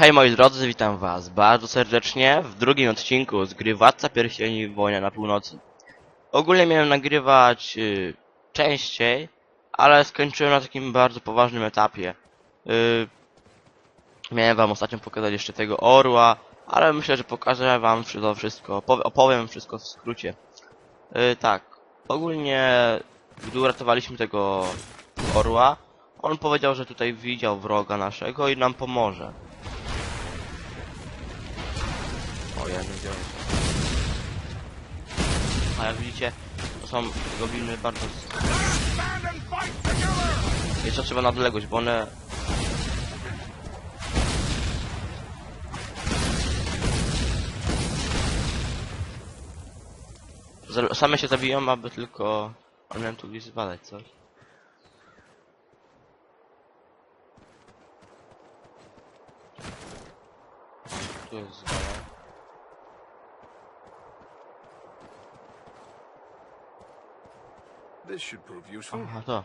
Hej moi drodzy, witam was bardzo serdecznie w drugim odcinku z gry Władca Pierścieni Wojna na Północy. Ogólnie miałem nagrywać y, częściej, ale skończyłem na takim bardzo poważnym etapie. Y, miałem wam ostatnio pokazać jeszcze tego orła, ale myślę, że pokażę wam to wszystko, opow- opowiem wszystko w skrócie. Y, tak, ogólnie gdy uratowaliśmy tego orła, on powiedział, że tutaj widział wroga naszego i nam pomoże. O, ja nie wziąłem. A jak widzicie, to są gobliny bardzo... Jeszcze trzeba na odległość, bo one... Same się zabiją, aby tylko... One tu gdzieś zbadać coś. Tu jest zbadać. This should prove useful. Aha, to.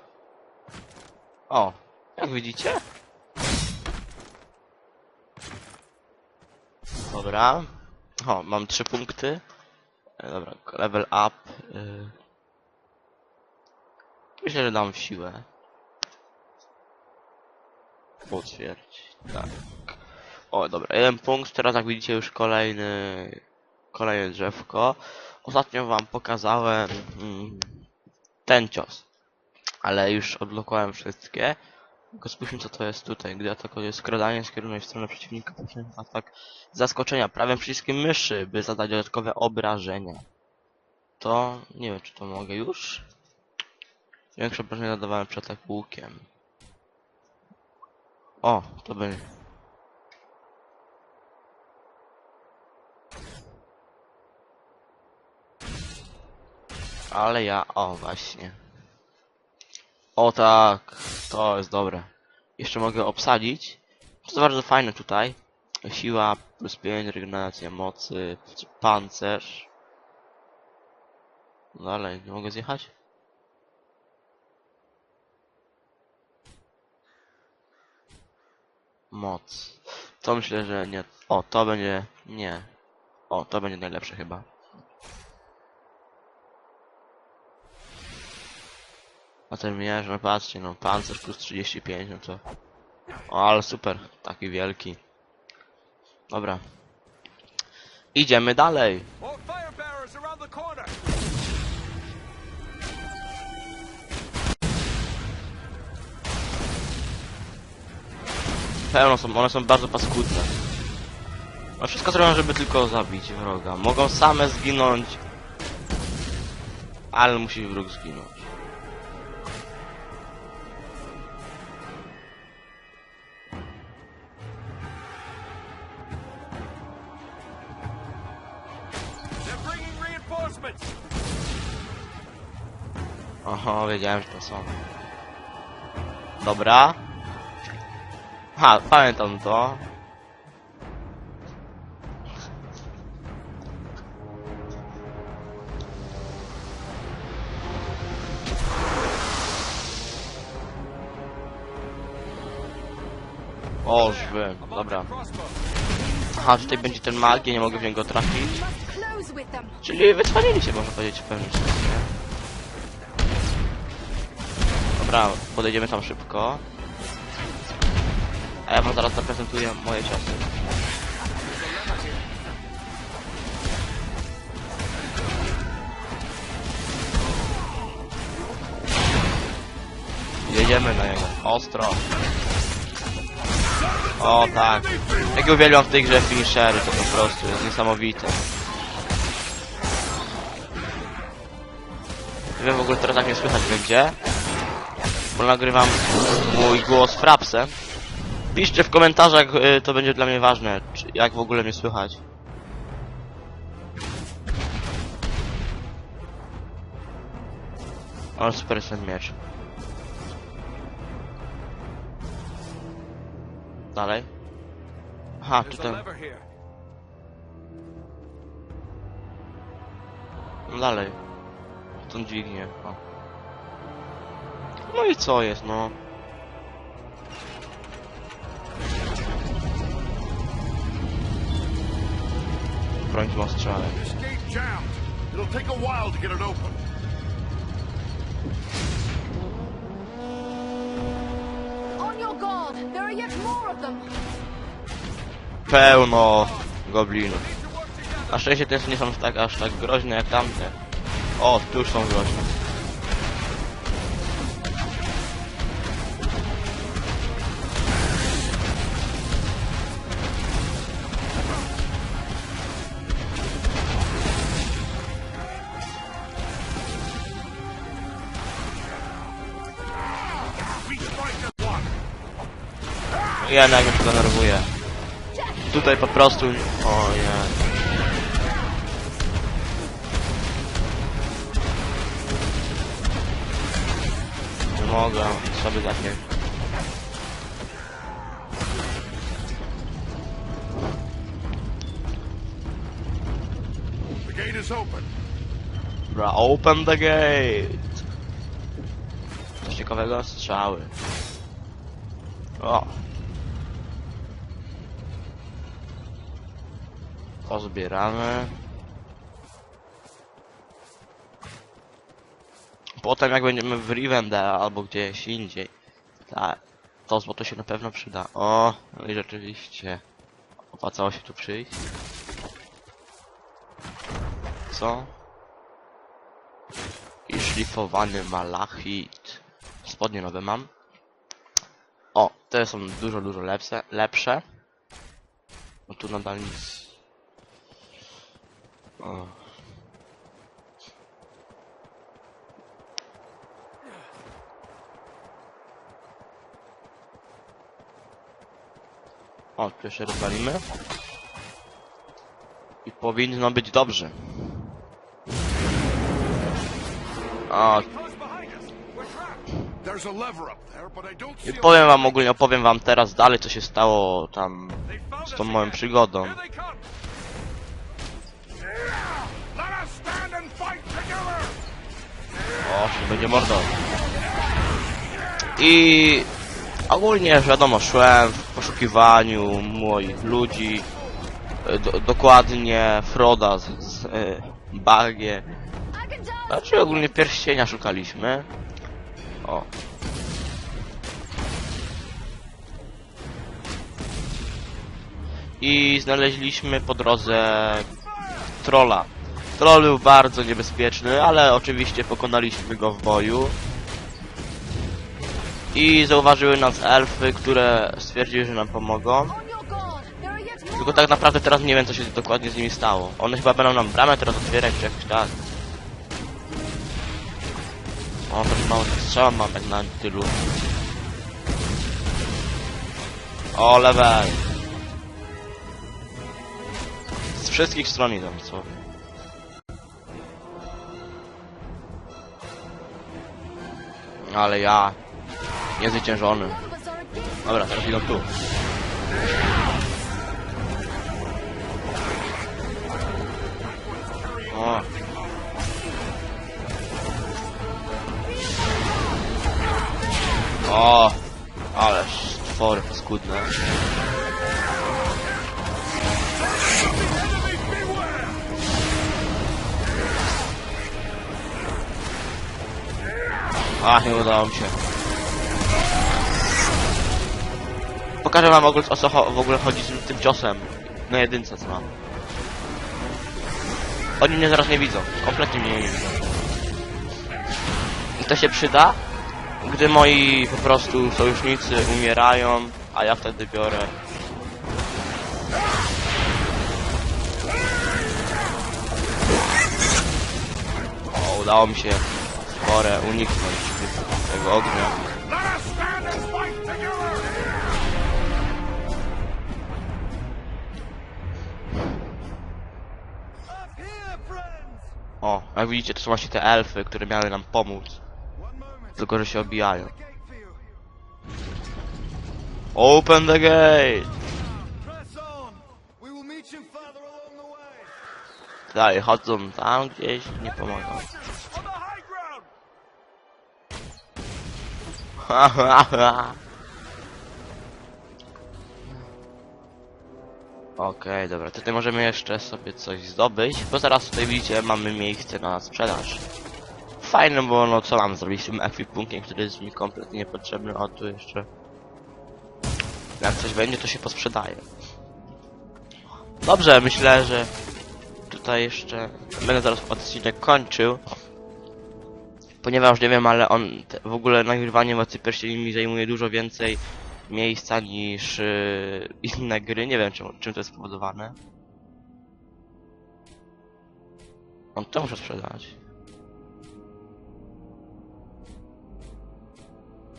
O, jak widzicie? Dobra. O, mam trzy punkty. E, Dobra, level up. y. Myślę, że dam siłę. Potwierdź. Tak. O, dobra, jeden punkt. Teraz jak widzicie już kolejny... Kolejne drzewko. Ostatnio wam pokazałem... Mm, ten cios. Ale już odblokowałem wszystkie. Tylko spójrzmy co to jest tutaj. Gdy atakuje skradanie skierowane w stronę przeciwnika, poprzez atak zaskoczenia prawym przyciskiem myszy, by zadać dodatkowe obrażenia. To nie wiem czy to mogę już. Większe obrażenia zadawałem przy ataku łukiem. O, to będzie. Ale ja, o właśnie. O tak, to jest dobre. Jeszcze mogę obsadzić. To jest bardzo fajne tutaj. Siła plus 5, regeneracja mocy, pancerz. Dalej, nie mogę zjechać? Moc. To myślę, że nie. O, to będzie. Nie. O, to będzie najlepsze chyba. Ten mierz, no patrzcie, no pancerz plus 35, no to... O, ale super, taki wielki. Dobra. Idziemy dalej. Pełno są, one są bardzo paskudne. No wszystko zrobią, żeby tylko zabić wroga. Mogą same zginąć. Ale musi wróg zginąć. Oho, wiedziałem, że to są. Dobra. Ha, pamiętam to. O, on Dobra. Aha, tutaj będzie ten magie, nie mogę w niego trafić. Czyli wycwanili się, można powiedzieć, w pewnym sensie. Dobra, podejdziemy tam szybko. A ja wam zaraz zaprezentuję moje ciosy. Jedziemy na niego. Ostro. O tak. Jak uwielbiam w tej grze finishery, to po prostu jest niesamowite. Nie wiem w ogóle teraz jak mnie słychać wie gdzie. Bo nagrywam mój głos frapsem. Piszcie w komentarzach, y, to będzie dla mnie ważne, jak w ogóle mnie słychać. O, super ten miecz. Dalej. Aha, tutaj. No dalej. Tą dźwignię. O. No i co jest, no? Broń ma strzałę. This gate jammed. It'll take a while to get it open. On your guard! There are yet more of them! Pełno goblinów. Na szczęście też nie są tak aż tak groźne jak tamte. O, tu już są groźne. Jednak to denerwuje. Tutaj po prostu... O nie. Nie mogę sobie takie... Bra, open the gate! Coś ciekawego? Strzały. O! Pozbieramy. Potem jak będziemy w Rivendell albo gdzieś indziej. Tak. To złoto się na pewno przyda. O, no i rzeczywiście. Opłacało się tu przyjść. Co? I szlifowany malachit. Spodnie nowe mam. O, te są dużo, dużo lepsze. lepsze. Bo tu nadal nic. O. O, tu się rozwalimy. I powinno być dobrze. O, I powiem wam ogólnie, opowiem wam teraz dalej, co się stało tam z tą moją przygodą. O, się będzie mordo. I ogólnie wiadomo, szłem w poszukiwaniu moich ludzi. E, Do, dokładnie Froda z, z e, Bagie. Znaczy ogólnie pierścienia szukaliśmy. O. I znaleźliśmy po drodze trolla. Troll był bardzo niebezpieczny, ale oczywiście pokonaliśmy go w boju. I zauważyły nas elfy, które stwierdziły, że nam pomogą. Tylko tak naprawdę teraz nie wiem, co się dokładnie z nimi stało. One chyba będą nam bramę teraz otwierać, czy jakoś tak. O, to mało strzał mam tak na tylu. O, level! Z wszystkich stron idą, co? Ale ja... Niezwyciężony. Dobra, teraz idą tu. O. O, ależ stwory paskudne. Ach, nie udało mi się. Pokażę wam w ogóle o co w ogóle chodzi z tym, ciosem. Na jedynce co mam. Oni mnie zaraz nie widzą. Kompletnie mnie nie widzą. I to się przyda, gdy moi po prostu sojusznicy umierają, a ja wtedy biorę. Udało mi się spore uniknąć here, friends. O, jak widzicie, to są właśnie te elfy, które miały nam pomóc. Tylko, że się obijają. Open the gate! Dalej, chodzą tam gdzieś, nie pomogą. Okej, dobra, tutaj możemy jeszcze sobie coś zdobyć, bo zaraz tutaj widzicie, mamy miejsce na sprzedaż. Fajne, bo no co mam zrobić z tym ekwipunkiem, który jest mi kompletnie niepotrzebny, a tu jeszcze... Jak coś będzie, to się posprzedaje. Dobrze, myślę, że tutaj jeszcze będę zaraz odcinek kończył. Ponieważ nie wiem, ale on w ogóle nagrywanie Władcy Pierścieni mi zajmuje dużo więcej miejsca niż yy, inne gry. Nie wiem czym, czym to jest spowodowane. On to muszę sprzedać.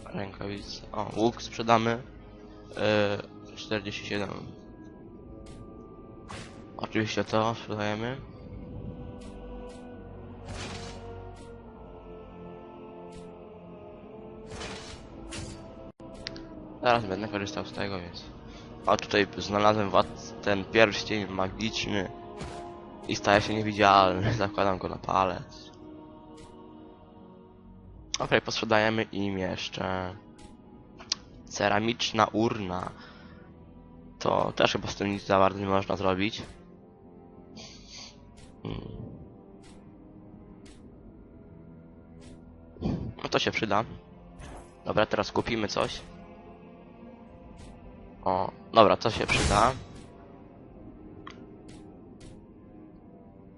Rękawice. O, łuk sprzedamy. Yy, 47. Oczywiście to sprzedajemy. Zaraz będę korzystał z tego, więc... A tutaj znalazłem ten pierścień magiczny i staje się niewidzialny. Zakładam go na palec. Okej, posprzedajemy im jeszcze ceramiczna urna. To też chyba z tym nic za bardzo nie można zrobić. Hmm. No to się przyda. Dobra, teraz kupimy coś. O, dobra, to się przyda.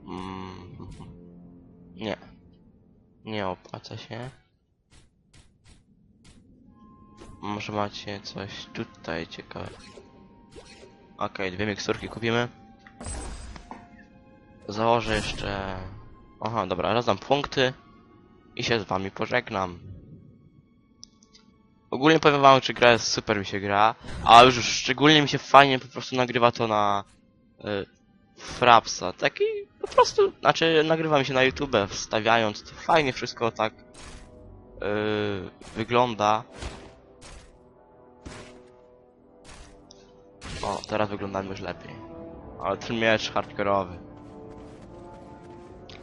Mm, nie. Nie opłaca się. Może macie coś tutaj ciekawe. Okej, dwie miksturki kupimy. Założę jeszcze... Aha, dobra, rozdam punkty. I się z wami pożegnam. Ogólnie powiem wam, czy gra jest super mi się gra, a już szczególnie mi się fajnie po prostu nagrywa to na y, Frapsa. Taki po prostu, znaczy nagrywa mi się na YouTube, wstawiając to fajnie wszystko tak y, wygląda. O, teraz wyglądamy już lepiej. Ale ten miecz hardkorowy.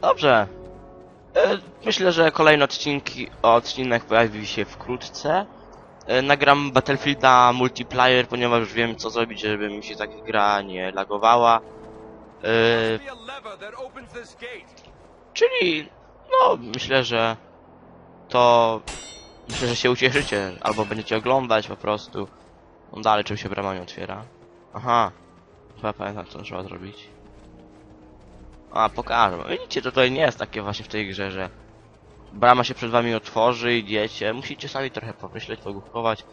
Dobrze. Y, Myślę, że kolejny odcinki, odcinek pojawi się wkrótce. E, Nagram Battlefielda multiplayer, ponieważ wiem co zrobić, żeby mi się taka gra nie lagowała. Gate. czyli, no, myślę, że to... Myślę, że się ucieszycie, albo będziecie oglądać po prostu. No dalej, czym się brama nie otwiera. Aha. Chyba pamiętam, co trzeba zrobić. A, pokażę. Widzicie, to tutaj nie jest takie właśnie w tej grze, że brama się przed wami otworzy, idziecie. Musicie sami trochę pomyśleć, pogłupkować.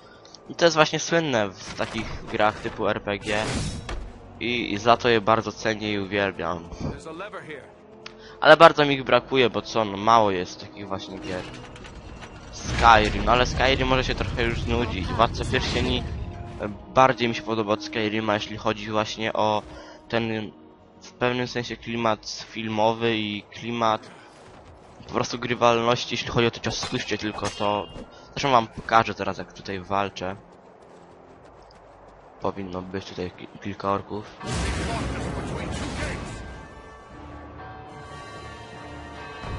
I to jest właśnie słynne w takich grach typu RPG. I, I za to je bardzo cenię i uwielbiam. Ale bardzo mi ich brakuje, bo co, no mało jest takich właśnie gier. Skyrim, no ale Skyrim może się trochę już znudzić. Władca Pierścieni e, bardziej mi się podoba od Skyrima, jeśli chodzi właśnie o ten w pewnym sensie klimat filmowy i klimat po prostu grywalności, jeśli chodzi o to ciastkuście tylko to... Zresztą wam pokażę teraz jak tutaj walczę. Powinno być tutaj ki- kilka orków.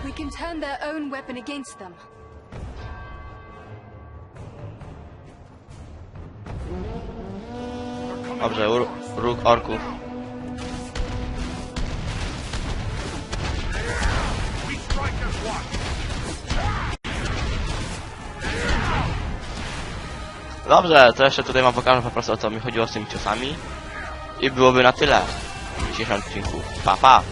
We can turn their own weapon against them. Dobrze, róg orków. Dobrze, to jeszcze tutaj wam pokażę po prostu o co mi chodziło z tymi ciosami. I byłoby na tyle w dzisiejszym odcinku. Pa, pa!